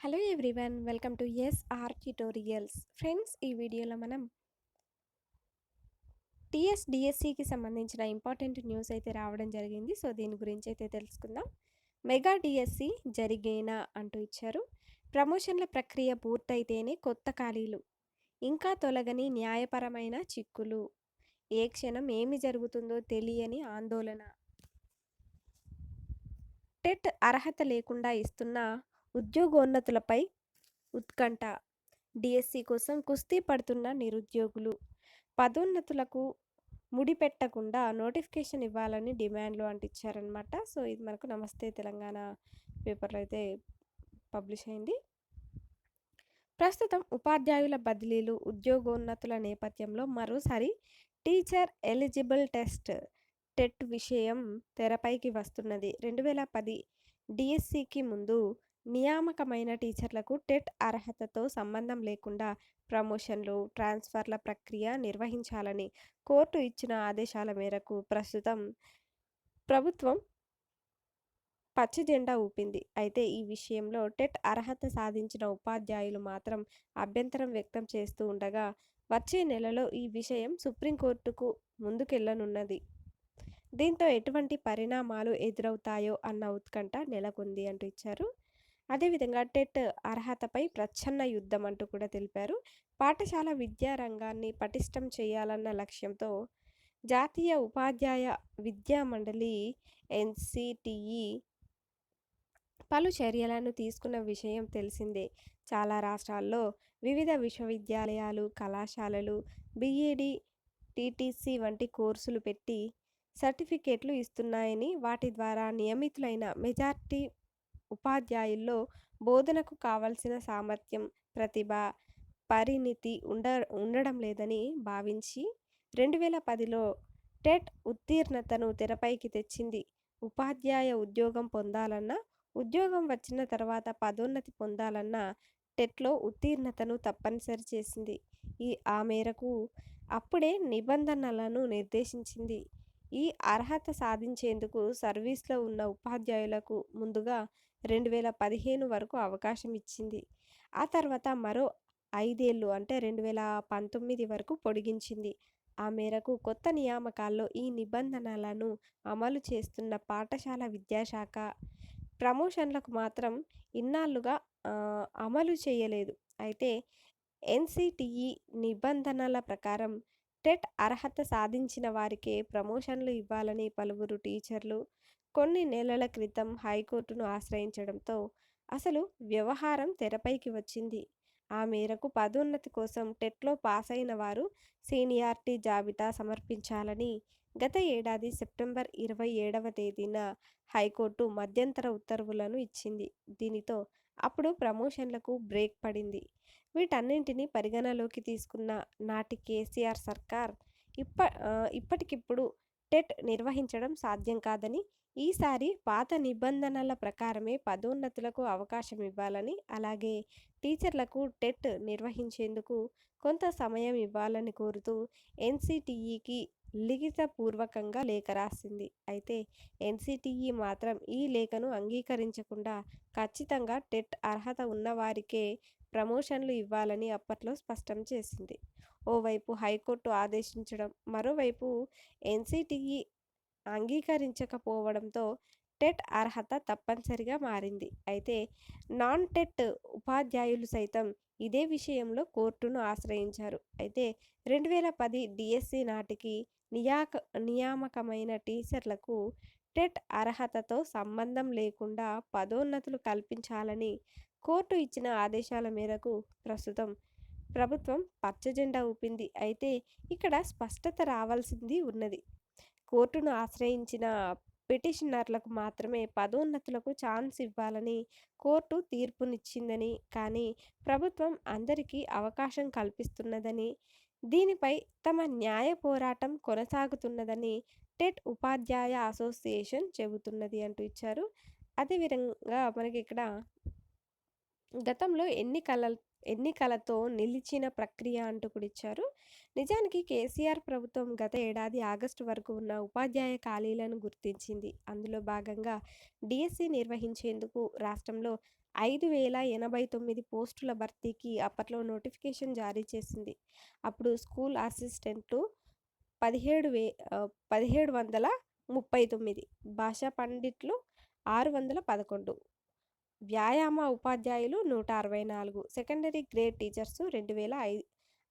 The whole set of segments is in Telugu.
Hello everyone welcome to S R tutorials. Friends ఈ వీడియోలో మనం టీఎస్డిఎస్సికి సంబంధించిన ఇంపార్టెంట్ న్యూస్ అయితే రావడం జరిగింది. సో దీని గురించి అయితే తెలుసుకుందాం. మెగా డిఎస్సి జరిగేనా అంటూ ఇచ్చారు. ప్రమోషన్ల ప్రక్రియ పూర్తయితేనే కొత్త ఖాళీలు ఇంకా తొలగని న్యాయపరమైన చిక్కులు. ఏ క్షణం ఏమి జరుగుతుందో తెలియని ఆందోళన. టెట్ అర్హత లేకుండా ఇస్తున్న ఉద్యోగోన్నతులపై ఉత్కంఠ డిఎస్సి కోసం కుస్తీ పడుతున్న నిరుద్యోగులు. పదోన్నతులకు ముడిపెట్టకుండా నోటిఫికేషన్ ఇవ్వాలని డిమాండ్లు అంటించారనమాట సో ఇది మనకు నమస్తే తెలంగాణ పేపర్లో అయితే పబ్లిష్ అయింది. ప్రస్తుతం ఉపాధ్యాయుల బదిలీలు ఉద్యోగోన్నతుల నేపథ్యంలో మరోసారి టీచర్ ఎలిజిబుల్ టెస్ట్ టెట్ విషయం తెరపైకి వస్తున్నది. రెండు వేల పది డిఎస్సికి ముందు నియామకమైన టీచర్లకు టెట్ అర్హతతో సంబంధం లేకుండా ప్రమోషన్లు ట్రాన్స్ఫర్ల ప్రక్రియ నిర్వహించాలని కోర్టు ఇచ్చిన ఆదేశాల మేరకు ప్రస్తుతం ప్రభుత్వం పచ్చి జెండా ఊపింది. అయితే ఈ విషయంలో టెట్ అర్హత సాధించిన ఉపాధ్యాయులు మాత్రం అభ్యంతరం వ్యక్తం చేస్తూ ఉండగా వచ్చే నెలలో ఈ విషయం సుప్రీంకోర్టుకు ముందుకెళ్ళనున్నది. దీంతో ఎటువంటి పరిణామాలు ఎదురవుతాయో అన్న ఉత్కంఠ నెలకొంది అంటూ ఇచ్చారు. అదేవిధంగా టెట్ అర్హతపై ప్రచ్ఛన్న యుద్ధం అంటూ కూడా తెలిపారు. పాఠశాల విద్యా రంగాన్ని పటిష్టం చేయాలన్న లక్ష్యంతో జాతీయ ఉపాధ్యాయ విద్యా మండలి ఎన్సిటిఈ పలు చర్యలను తీసుకున్న విషయం తెలిసిందే. చాలా రాష్ట్రాల్లో వివిధ విశ్వవిద్యాలయాలు కళాశాలలు బిఈడి టీటీసీ వంటి కోర్సులు పెట్టి సర్టిఫికేట్లు ఇస్తున్నాయని వాటి ద్వారా నియమితులైన మెజార్టీ ఉపాధ్యాయుల్లో బోధనకు కావలసిన సామర్థ్యం ప్రతిభ పరిణితి ఉండ ఉండడం లేదని భావించి రెండు వేల పదిలో టెట్ ఉత్తీర్ణతను తెరపైకి తెచ్చింది. ఉపాధ్యాయ ఉద్యోగం పొందాలన్నా ఉద్యోగం వచ్చిన తర్వాత పదోన్నతి పొందాలన్నా టెట్లో ఉత్తీర్ణతను తప్పనిసరి చేసింది. ఈ ఆ మేరకు అప్పుడే నిబంధనలను నిర్దేశించింది. ఈ అర్హత సాధించేందుకు సర్వీస్లో ఉన్న ఉపాధ్యాయులకు ముందుగా రెండు వేల పదిహేను వరకు అవకాశం ఇచ్చింది. ఆ తర్వాత మరో ఐదేళ్ళు అంటే రెండు వేల పంతొమ్మిది వరకు పొడిగించింది. ఆ మేరకు కొత్త నియామకాల్లో ఈ నిబంధనలను అమలు చేస్తున్న పాఠశాల విద్యాశాఖ ప్రమోషన్లకు మాత్రం ఇన్నాళ్ళుగా అమలు చేయలేదు. అయితే ఎన్సిటిఈ నిబంధనల ప్రకారం టెట్ అర్హత సాధించిన వారికే ప్రమోషన్లు ఇవ్వాలని పలువురు టీచర్లు కొన్ని నెలల క్రితం హైకోర్టును ఆశ్రయించడంతో అసలు వ్యవహారం తెరపైకి వచ్చింది. ఆ మేరకు పదోన్నతి కోసం టెట్లో పాస్ అయిన వారు సీనియారిటీ జాబితా సమర్పించాలని గత ఏడాది సెప్టెంబర్ ఇరవై ఏడవ తేదీన హైకోర్టు మధ్యంతర ఉత్తర్వులను ఇచ్చింది. దీనితో అప్పుడు ప్రమోషన్లకు బ్రేక్ పడింది. వీటన్నింటినీ పరిగణలోకి తీసుకున్న నాటి కేసీఆర్ సర్కార్ ఇప్ప ఇప్పటికిప్పుడు టెట్ నిర్వహించడం సాధ్యం కాదని ఈసారి పాత నిబంధనల ప్రకారమే పదోన్నతులకు అవకాశం ఇవ్వాలని అలాగే టీచర్లకు టెట్ నిర్వహించేందుకు కొంత సమయం ఇవ్వాలని కోరుతూ ఎన్సిటిఈకి లిఖితపూర్వకంగా లేఖ రాసింది. అయితే ఎన్సిటిఈ మాత్రం ఈ లేఖను అంగీకరించకుండా ఖచ్చితంగా టెట్ అర్హత ఉన్నవారికే ప్రమోషన్లు ఇవ్వాలని అప్పట్లో స్పష్టం చేసింది. ఓవైపు హైకోర్టు ఆదేశించడం మరోవైపు ఎన్సిటిఈ అంగీకరించకపోవడంతో టెట్ అర్హత తప్పనిసరిగా మారింది. అయితే నాన్ టెట్ ఉపాధ్యాయులు సైతం ఇదే విషయంలో కోర్టును ఆశ్రయించారు. అయితే రెండు వేల పది డిఎస్సి నాటికి నియాక నియామకమైన టీచర్లకు టెట్ అర్హతతో సంబంధం లేకుండా పదోన్నతులు కల్పించాలని కోర్టు ఇచ్చిన ఆదేశాల మేరకు ప్రస్తుతం ప్రభుత్వం పచ్చజెండా ఊపింది. అయితే ఇక్కడ స్పష్టత రావాల్సింది ఉన్నది. కోర్టును ఆశ్రయించిన పిటిషనర్లకు మాత్రమే పదోన్నతులకు ఛాన్స్ ఇవ్వాలని కోర్టు తీర్పునిచ్చిందని కానీ ప్రభుత్వం అందరికీ అవకాశం కల్పిస్తున్నదని దీనిపై తమ న్యాయ పోరాటం కొనసాగుతున్నదని టెట్ ఉపాధ్యాయ అసోసియేషన్ చెబుతున్నది అంటూ ఇచ్చారు. అదేవిధంగా మనకి ఇక్కడ గతంలో ఎన్నికల ఎన్నికలతో నిలిచిన ప్రక్రియ అంటూ కూడా ఇచ్చారు. నిజానికి కేసీఆర్ ప్రభుత్వం గత ఏడాది ఆగస్టు వరకు ఉన్న ఉపాధ్యాయ ఖాళీలను గుర్తించింది. అందులో భాగంగా డిఎస్సి నిర్వహించేందుకు రాష్ట్రంలో ఐదు వేల ఎనభై తొమ్మిది పోస్టుల భర్తీకి అప్పట్లో నోటిఫికేషన్ జారీ చేసింది. అప్పుడు స్కూల్ అసిస్టెంట్లు పదిహేడు వే పదిహేడు వందల ముప్పై తొమ్మిది భాషా పండిట్లు ఆరు వందల పదకొండు. వ్యాయామ ఉపాధ్యాయులు నూట అరవై నాలుగు సెకండరీ గ్రేడ్ టీచర్స్ రెండు వేల ఐ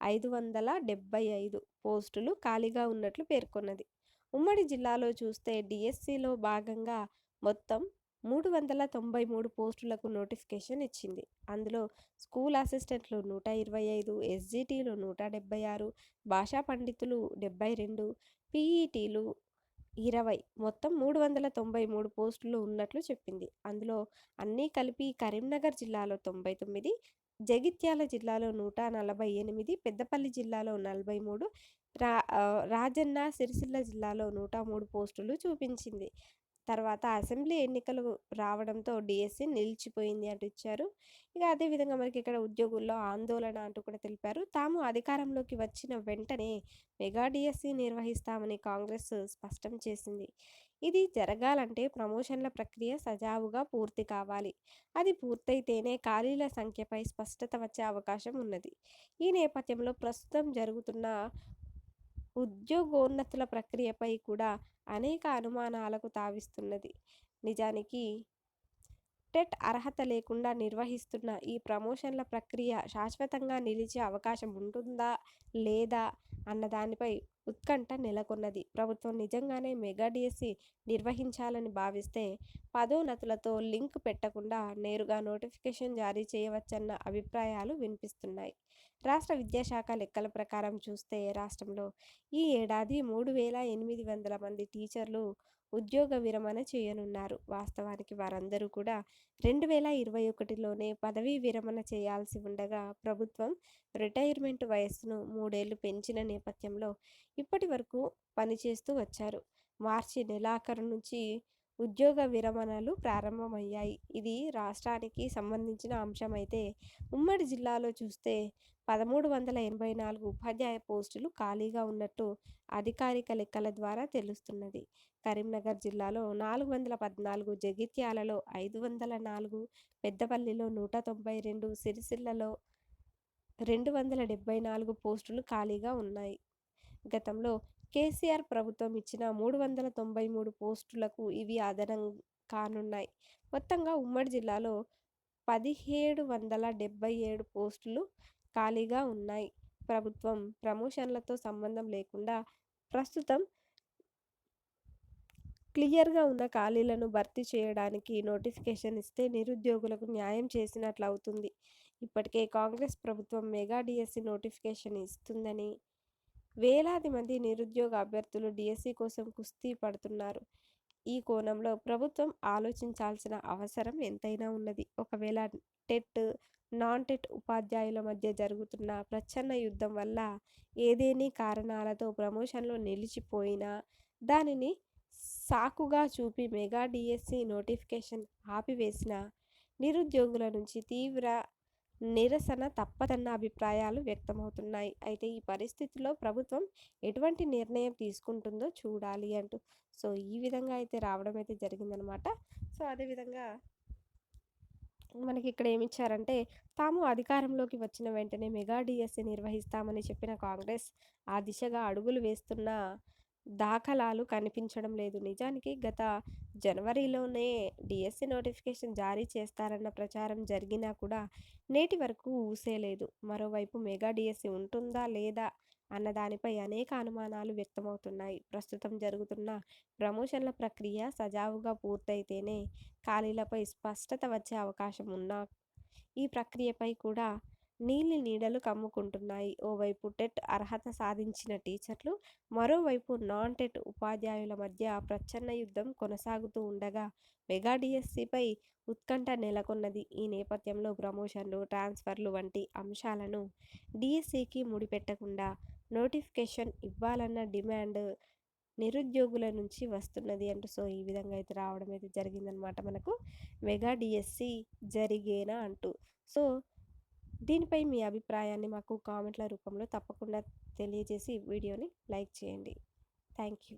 ఐదు వందల డెబ్బై ఐదు పోస్టులు ఖాళీగా ఉన్నట్లు పేర్కొన్నది. ఉమ్మడి జిల్లాలో చూస్తే డిఎస్సిలో భాగంగా మొత్తం మూడు వందల తొంభై మూడు పోస్టులకు నోటిఫికేషన్ ఇచ్చింది. అందులో స్కూల్ అసిస్టెంట్లు నూట ఇరవై ఐదు ఎస్జిటీలు నూట డెబ్బై ఆరు భాషా పండితులు డెబ్బై రెండు పీఈటీలు ఇరవై. మొత్తం మూడు వందల తొంభై మూడు పోస్టులు ఉన్నట్లు చెప్పింది. అందులో అన్నీ కలిపి కరీంనగర్ జిల్లాలో తొంభై తొమ్మిది జగిత్యాల జిల్లాలో నూట నలభై ఎనిమిది పెద్దపల్లి జిల్లాలో నలభై మూడు రా రాజన్న సిరిసిల్ల జిల్లాలో నూట మూడు పోస్టులు చూపించింది. తర్వాత అసెంబ్లీ ఎన్నికలు రావడంతో డిఎస్సి నిలిచిపోయింది అంటూ ఇచ్చారు. ఇక అదేవిధంగా మనకి ఇక్కడ ఉద్యోగుల్లో ఆందోళన అంటూ కూడా తెలిపారు. తాము అధికారంలోకి వచ్చిన వెంటనే మెగా డిఎస్సి నిర్వహిస్తామని కాంగ్రెస్ స్పష్టం చేసింది. ఇది జరగాలంటే ప్రమోషన్ల ప్రక్రియ సజావుగా పూర్తి కావాలి. అది పూర్తయితేనే ఖాళీల సంఖ్యపై స్పష్టత వచ్చే అవకాశం ఉన్నది. ఈ నేపథ్యంలో ప్రస్తుతం జరుగుతున్న ఉద్యోగోన్నతుల ప్రక్రియపై కూడా అనేక అనుమానాలకు తావిస్తున్నది. నిజానికి టెట్ అర్హత లేకుండా నిర్వహిస్తున్న ఈ ప్రమోషన్ల ప్రక్రియ శాశ్వతంగా నిలిచే అవకాశం ఉంటుందా? లేదా? అన్న దానిపై ఉత్కంఠ నెలకొన్నది. ప్రభుత్వం నిజంగానే మెగా డిఎస్సి నిర్వహించాలని భావిస్తే పదోన్నతులతో లింక్ పెట్టకుండా నేరుగా నోటిఫికేషన్ జారీ చేయవచ్చన్న అభిప్రాయాలు వినిపిస్తున్నాయి. రాష్ట్ర విద్యాశాఖ లెక్కల ప్రకారం చూస్తే రాష్ట్రంలో ఈ ఏడాది మూడు వేల ఎనిమిది వందల మంది టీచర్లు ఉద్యోగ విరమణ చేయనున్నారు. వాస్తవానికి వారందరూ కూడా రెండు వేల ఇరవై ఒకటిలోనే పదవీ విరమణ చేయాల్సి ఉండగా ప్రభుత్వం రిటైర్మెంట్ వయస్సును మూడేళ్ళు పెంచిన నేపథ్యంలో ఇప్పటి వరకు పనిచేస్తూ వచ్చారు. మార్చి నెలాఖరు నుంచి ఉద్యోగ విరమణలు ప్రారంభమయ్యాయి. ఇది రాష్ట్రానికి సంబంధించిన అంశమైతే ఉమ్మడి జిల్లాలో చూస్తే పదమూడు వందల ఎనభై నాలుగు ఉపాధ్యాయ పోస్టులు ఖాళీగా ఉన్నట్టు అధికారిక లెక్కల ద్వారా తెలుస్తున్నది. కరీంనగర్ జిల్లాలో నాలుగు వందల పద్నాలుగు జగిత్యాలలో ఐదు వందల నాలుగు పెద్దపల్లిలో నూట తొంభై రెండు సిరిసిల్లలో రెండు వందల డెబ్బై నాలుగు పోస్టులు ఖాళీగా ఉన్నాయి. గతంలో కేసీఆర్ ప్రభుత్వం ఇచ్చిన మూడు వందల తొంభై మూడు పోస్టులకు ఇవి అదనం కానున్నాయి. మొత్తంగా ఉమ్మడి జిల్లాలో పదిహేడు వందల డెబ్బై ఏడు పోస్టులు ఖాళీగా ఉన్నాయి. ప్రభుత్వం ప్రమోషన్లతో సంబంధం లేకుండా ప్రస్తుతం క్లియర్గా ఉన్న ఖాళీలను భర్తీ చేయడానికి నోటిఫికేషన్ ఇస్తే నిరుద్యోగులకు న్యాయం చేసినట్లు అవుతుంది ఇప్పటికే కాంగ్రెస్ ప్రభుత్వం మెగా డిఎస్సి నోటిఫికేషన్ ఇస్తుందని వేలాది మంది నిరుద్యోగ అభ్యర్థులు డిఎస్సి కోసం కుస్తీ పడుతున్నారు. ఈ కోణంలో ప్రభుత్వం ఆలోచించాల్సిన అవసరం ఎంతైనా ఉన్నది. ఒకవేళ టెట్ నాన్ టెట్ ఉపాధ్యాయుల మధ్య జరుగుతున్న ప్రచ్ఛన్న యుద్ధం వల్ల ఏదేని కారణాలతో ప్రమోషన్లో నిలిచిపోయినా దానిని సాకుగా చూపి మెగా డిఎస్సి నోటిఫికేషన్ ఆపివేసిన నిరుద్యోగుల నుంచి తీవ్ర నిరసన తప్పదన్న అభిప్రాయాలు వ్యక్తమవుతున్నాయి. అయితే ఈ పరిస్థితిలో ప్రభుత్వం ఎటువంటి నిర్ణయం తీసుకుంటుందో చూడాలి అంటూ సో ఈ విధంగా అయితే రావడం అయితే జరిగిందనమాట సో అదేవిధంగా మనకి ఇక్కడ ఏమిచ్చారంటే తాము అధికారంలోకి వచ్చిన వెంటనే మెగా డిఎస్సి నిర్వహిస్తామని చెప్పిన కాంగ్రెస్ ఆ దిశగా అడుగులు వేస్తున్న దాఖలాలు కనిపించడం లేదు. నిజానికి గత జనవరిలోనే డిఎస్సి నోటిఫికేషన్ జారీ చేస్తారన్న ప్రచారం జరిగినా కూడా నేటి వరకు ఊసేలేదు. మరోవైపు మెగా డిఎస్సి ఉంటుందా లేదా అన్న దానిపై అనేక అనుమానాలు వ్యక్తమవుతున్నాయి. ప్రస్తుతం జరుగుతున్న ప్రమోషన్ల ప్రక్రియ సజావుగా పూర్తయితేనే ఖాళీలపై స్పష్టత వచ్చే అవకాశం ఉన్నా ఈ ప్రక్రియపై కూడా నీలి నీడలు కమ్ముకుంటున్నాయి. ఓవైపు టెట్ అర్హత సాధించిన టీచర్లు మరోవైపు నాన్ టెట్ ఉపాధ్యాయుల మధ్య ప్రచ్ఛన్న యుద్ధం కొనసాగుతూ ఉండగా మెగా డిఎస్సిపై ఉత్కంఠ నెలకొన్నది. ఈ నేపథ్యంలో ప్రమోషన్లు ట్రాన్స్ఫర్లు వంటి అంశాలను డిఎస్సికి ముడిపెట్టకుండా నోటిఫికేషన్ ఇవ్వాలన్న డిమాండ్ నిరుద్యోగుల నుంచి వస్తున్నది అంటూ సో ఈ విధంగా అయితే రావడం అయితే జరిగిందనమాట మనకు. మెగా డిఎస్సి జరిగేనా అంటూ. సో దీనిపై మీ అభిప్రాయాన్ని మాకు కామెంట్ల రూపంలో తప్పకుండా తెలియజేసి వీడియోని లైక్ చేయండి. Thank you